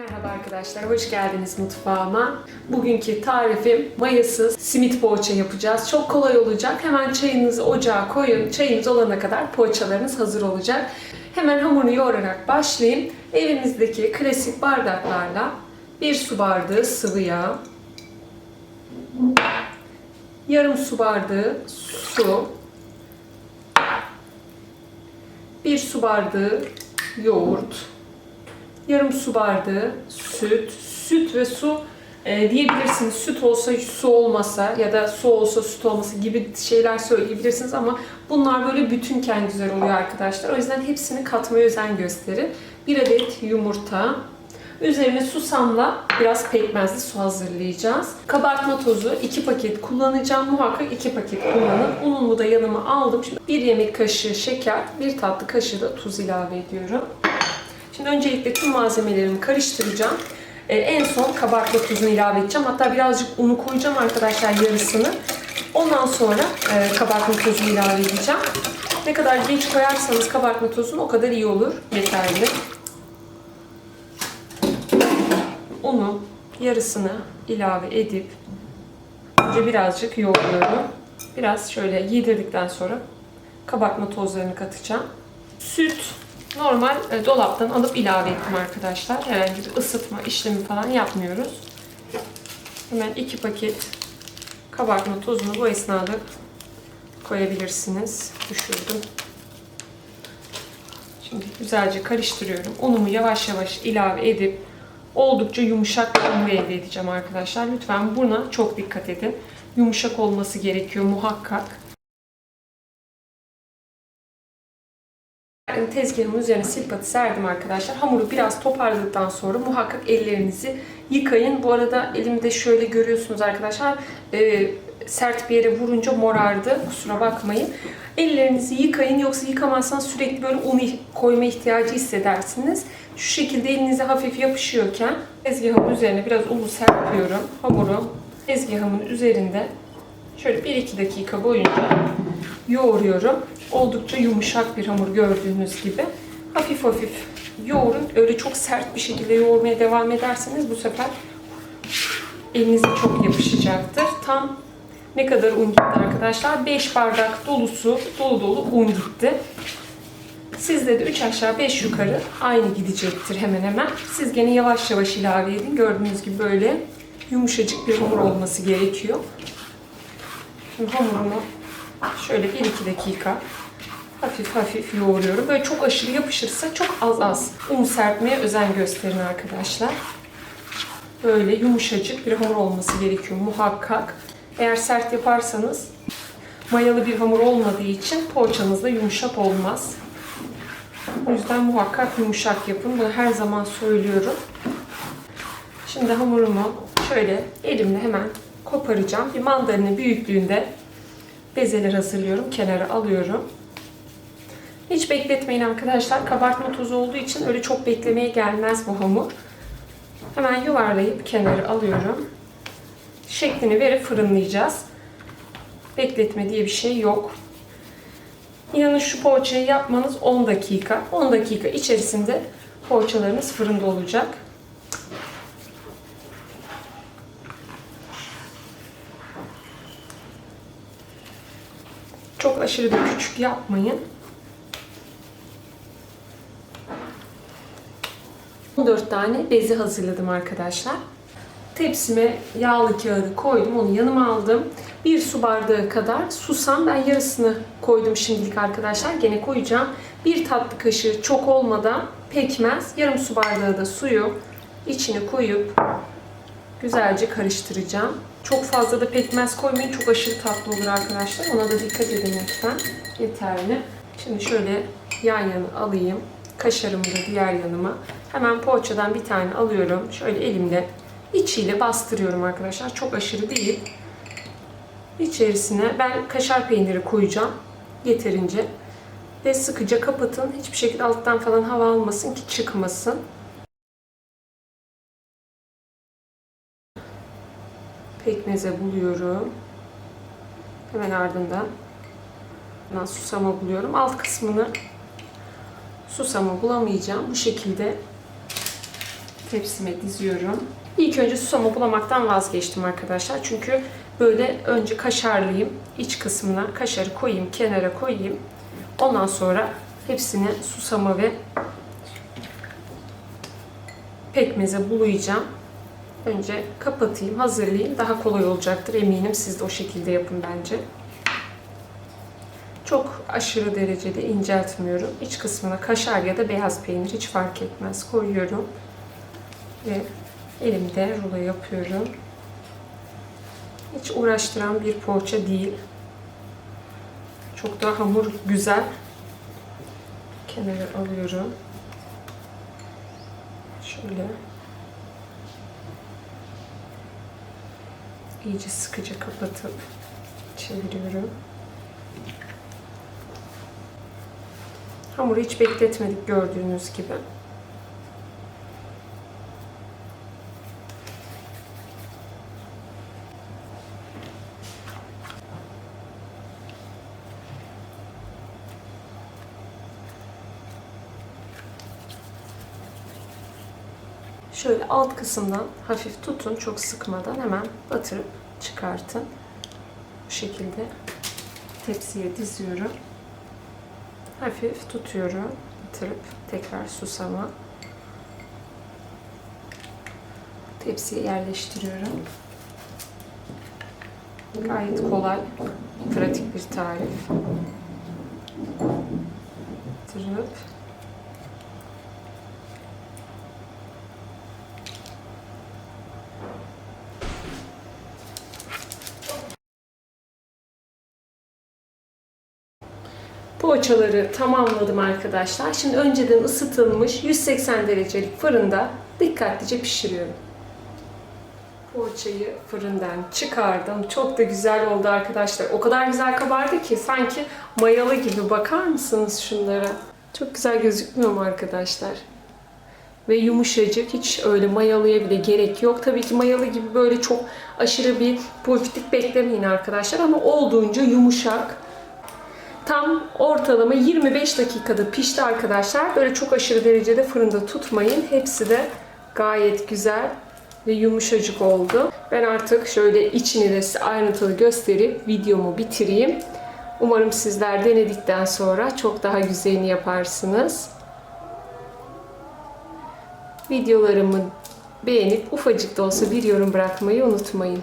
Merhaba arkadaşlar, hoş geldiniz mutfağıma. Bugünkü tarifim mayasız simit poğaça yapacağız. Çok kolay olacak. Hemen çayınızı ocağa koyun. Çayınız olana kadar poğaçalarınız hazır olacak. Hemen hamurunu yoğurarak başlayayım. Evimizdeki klasik bardaklarla bir su bardağı sıvı yağ, yarım su bardağı su, bir su bardağı yoğurt, yarım su bardağı süt, süt ve su e, diyebilirsiniz. Süt olsa su olmasa ya da su olsa süt olmasa gibi şeyler söyleyebilirsiniz ama bunlar böyle bütünken güzel oluyor arkadaşlar. O yüzden hepsini katmaya özen gösterin. Bir adet yumurta, Üzerine susamla biraz pekmezli su hazırlayacağız. Kabartma tozu 2 paket kullanacağım. Muhakkak 2 paket kullanın. Unumu da yanıma aldım. Şimdi 1 yemek kaşığı şeker, 1 tatlı kaşığı da tuz ilave ediyorum. Şimdi öncelikle tüm malzemelerimi karıştıracağım. Ee, en son kabartma tuzunu ilave edeceğim. Hatta birazcık unu koyacağım arkadaşlar yarısını. Ondan sonra e, kabartma tozunu ilave edeceğim. Ne kadar geç koyarsanız kabartma tozunu o kadar iyi olur. Yeterli. Unu yarısını ilave edip önce birazcık yoğuruyorum. Biraz şöyle yedirdikten sonra kabartma tozlarını katacağım. Süt normal e, dolaptan alıp ilave ettim arkadaşlar. Herhangi bir ısıtma işlemi falan yapmıyoruz. Hemen iki paket kabartma tozunu bu esnada koyabilirsiniz. Düşürdüm. Şimdi güzelce karıştırıyorum. Unumu yavaş yavaş ilave edip oldukça yumuşak bir hamur elde edeceğim arkadaşlar. Lütfen buna çok dikkat edin. Yumuşak olması gerekiyor muhakkak. Tezgahımın üzerine silpatı serdim arkadaşlar. Hamuru biraz toparladıktan sonra muhakkak ellerinizi yıkayın. Bu arada elimde şöyle görüyorsunuz arkadaşlar. E, sert bir yere vurunca morardı. Kusura bakmayın. Ellerinizi yıkayın. Yoksa yıkamazsanız sürekli böyle un koyma ihtiyacı hissedersiniz. Şu şekilde elinize hafif yapışıyorken tezgahımın üzerine biraz unu serpiyorum. Hamuru tezgahımın üzerinde şöyle 1-2 dakika boyunca yoğuruyorum. Oldukça yumuşak bir hamur gördüğünüz gibi. Hafif hafif yoğurun. Öyle çok sert bir şekilde yoğurmaya devam ederseniz bu sefer elinize çok yapışacaktır. Tam ne kadar un gitti arkadaşlar? 5 bardak dolusu, dolu dolu un gitti. Sizde de 3 aşağı 5 yukarı aynı gidecektir hemen hemen. Siz gene yavaş yavaş ilave edin. Gördüğünüz gibi böyle yumuşacık bir hamur olması gerekiyor. Şimdi hamurumu şöyle 1-2 dakika hafif hafif yoğuruyorum. Böyle çok aşırı yapışırsa çok az az un serpmeye özen gösterin arkadaşlar. Böyle yumuşacık bir hamur olması gerekiyor muhakkak. Eğer sert yaparsanız mayalı bir hamur olmadığı için poğaçanız da yumuşak olmaz. O yüzden muhakkak yumuşak yapın. Bunu her zaman söylüyorum. Şimdi hamurumu şöyle elimle hemen koparacağım. Bir mandalina büyüklüğünde bezeler hazırlıyorum. Kenara alıyorum. Hiç bekletmeyin arkadaşlar. Kabartma tozu olduğu için öyle çok beklemeye gelmez bu hamur. Hemen yuvarlayıp kenara alıyorum. Şeklini verip fırınlayacağız. Bekletme diye bir şey yok. İnanın şu poğaçayı yapmanız 10 dakika. 10 dakika içerisinde poğaçalarınız fırında olacak. Çok aşırı da küçük yapmayın. 14 tane bezi hazırladım arkadaşlar. Tepsime yağlı kağıdı koydum. Onu yanıma aldım. Bir su bardağı kadar susam. Ben yarısını koydum şimdilik arkadaşlar. Gene koyacağım. Bir tatlı kaşığı çok olmadan pekmez. Yarım su bardağı da suyu içine koyup güzelce karıştıracağım. Çok fazla da pekmez koymayın. Çok aşırı tatlı olur arkadaşlar. Ona da dikkat edin lütfen. Yeterli. Şimdi şöyle yan yana alayım. Kaşarımı da diğer yanıma. Hemen poğaçadan bir tane alıyorum. Şöyle elimle içiyle bastırıyorum arkadaşlar. Çok aşırı değil. İçerisine ben kaşar peyniri koyacağım. Yeterince. Ve sıkıca kapatın. Hiçbir şekilde alttan falan hava almasın ki çıkmasın. Pekmeze buluyorum. Hemen ardından ben susama buluyorum. Alt kısmını susama bulamayacağım. Bu şekilde tepsime diziyorum. İlk önce susama bulamaktan vazgeçtim arkadaşlar. Çünkü böyle önce kaşarlayayım. iç kısmına kaşarı koyayım, kenara koyayım. Ondan sonra hepsini susama ve pekmeze bulayacağım. Önce kapatayım, hazırlayayım. Daha kolay olacaktır eminim. Siz de o şekilde yapın bence. Çok aşırı derecede inceltmiyorum. İç kısmına kaşar ya da beyaz peynir hiç fark etmez koyuyorum. Ve elimde rulo yapıyorum. Hiç uğraştıran bir poğaça değil. Çok da hamur güzel. Kenara alıyorum. Şöyle. İyice sıkıca kapatıp çeviriyorum. Hamuru hiç bekletmedik gördüğünüz gibi. Şöyle alt kısımdan hafif tutun, çok sıkmadan hemen batırıp çıkartın. Bu şekilde tepsiye diziyorum. Hafif tutuyorum, batırıp tekrar susama. Tepsiye yerleştiriyorum. Gayet kolay, pratik bir tarif. Batırıp Poğaçaları tamamladım arkadaşlar. Şimdi önceden ısıtılmış 180 derecelik fırında dikkatlice pişiriyorum. Poğaçayı fırından çıkardım. Çok da güzel oldu arkadaşlar. O kadar güzel kabardı ki sanki mayalı gibi. Bakar mısınız şunlara? Çok güzel gözükmüyor mu arkadaşlar? Ve yumuşacık. Hiç öyle mayalıya bile gerek yok. Tabii ki mayalı gibi böyle çok aşırı bir poftik beklemeyin arkadaşlar. Ama olduğunca yumuşak. Tam ortalama 25 dakikada pişti arkadaşlar. Böyle çok aşırı derecede fırında tutmayın. Hepsi de gayet güzel ve yumuşacık oldu. Ben artık şöyle içini de size ayrıntılı gösterip videomu bitireyim. Umarım sizler denedikten sonra çok daha güzelini yaparsınız. Videolarımı beğenip ufacık da olsa bir yorum bırakmayı unutmayın.